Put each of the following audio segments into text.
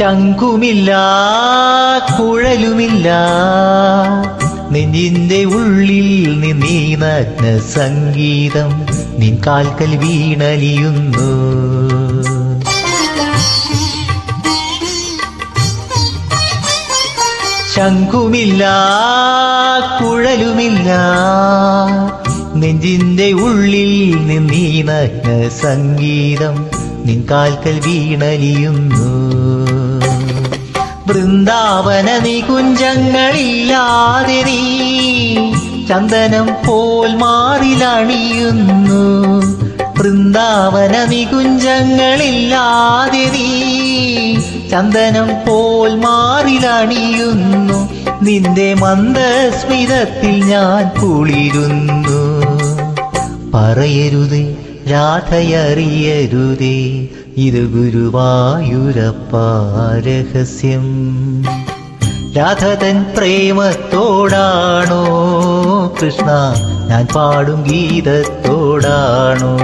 ശംഖുമില്ല കുഴലുമില്ല. നെഞ്ചിന്റെ ഉള്ളിൽ നിന്നീ നഗ്ന സംഗീതം നിൻ കാൽക്കൽ വീണലിയുന്നു. ശംഖുമില്ല കുഴലുമില്ല. നെഞ്ചിന്റെ ഉള്ളിൽ നിന്നീ നഗ്ന സംഗീതം നിൻ കാൽക്കൽ വീണലിയുന്നു. വൃന്ദാവന നികുഞ്ചങ്ങളില്ലാതെ നീ ചന്ദനം പോൽ മാറിലണിയുന്നു. വൃന്ദാവന നികുഞ്ചങ്ങളില്ലാതെ നീ ചന്ദനം പോൽ മാറിലണിയുന്നു. നിന്റെ മന്ദസ്മിതത്തിൽ ഞാൻ കുളിരുന്നു. പറയരുതേ രാധയറിയരുതേ ഇത് ഗുരുവായൂരപ്പ രഹസ്യം. രാധതൻ പ്രേമത്തോടാണോ? കൃഷ്ണ ഞാൻ പാടും ഗീതത്തോടാണോ?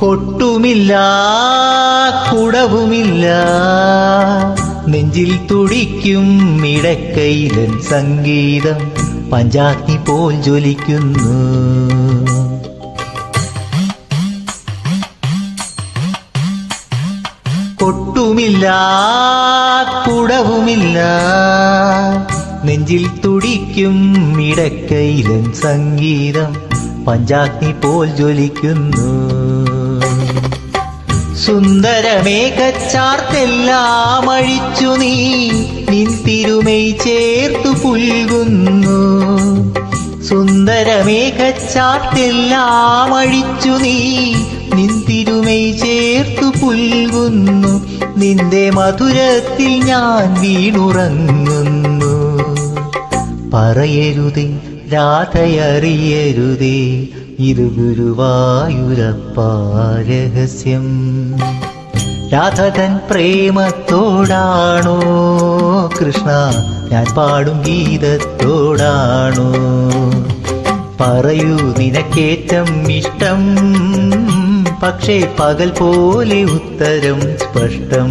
കൊട്ടുമില്ല കുടവുമില്ല. നെഞ്ചിൽ തുടിക്കും ഇടക്കൈലൻ സംഗീതം പഞ്ചാഗ്നി പോൽ ജ്വലിക്കുന്നു. കൊട്ടുമില്ല കുടവുമില്ല. നെഞ്ചിൽ തുടിക്കും ഇടക്കൈലൻ സംഗീതം പഞ്ചാഗ്നി പോൽ ജ്വലിക്കുന്നു. സുന്ദരമേഘച്ചാർത്തെല്ലാം അഴിച്ചു നീ. നിൻ തിരുമൈ ചേർത്തു പുൽകുന്നു. സുന്ദരമേഘച്ചാർത്തെല്ലാം അഴിച്ചു നീ. നിൻ തിരുമൈ ചേർത്തു പുൽകുന്നു. നിന്റെ മധുരത്തിൽ ഞാൻ വീണുറങ്ങുന്നു. പറയരുതേ രാധയറിയരുതേ. ഇത് ഗുരുവായൂരപ്പ രഹസ്യം രാധതൻ പ്രേമത്തോടാണോ? കൃഷ്ണ ഞാൻ പാടും ഗീതത്തോടാണോ? പറയൂ നിനക്കേറ്റം ഇഷ്ടം. പക്ഷേ പകൽ പോലെ ഉത്തരം സ്പഷ്ടം.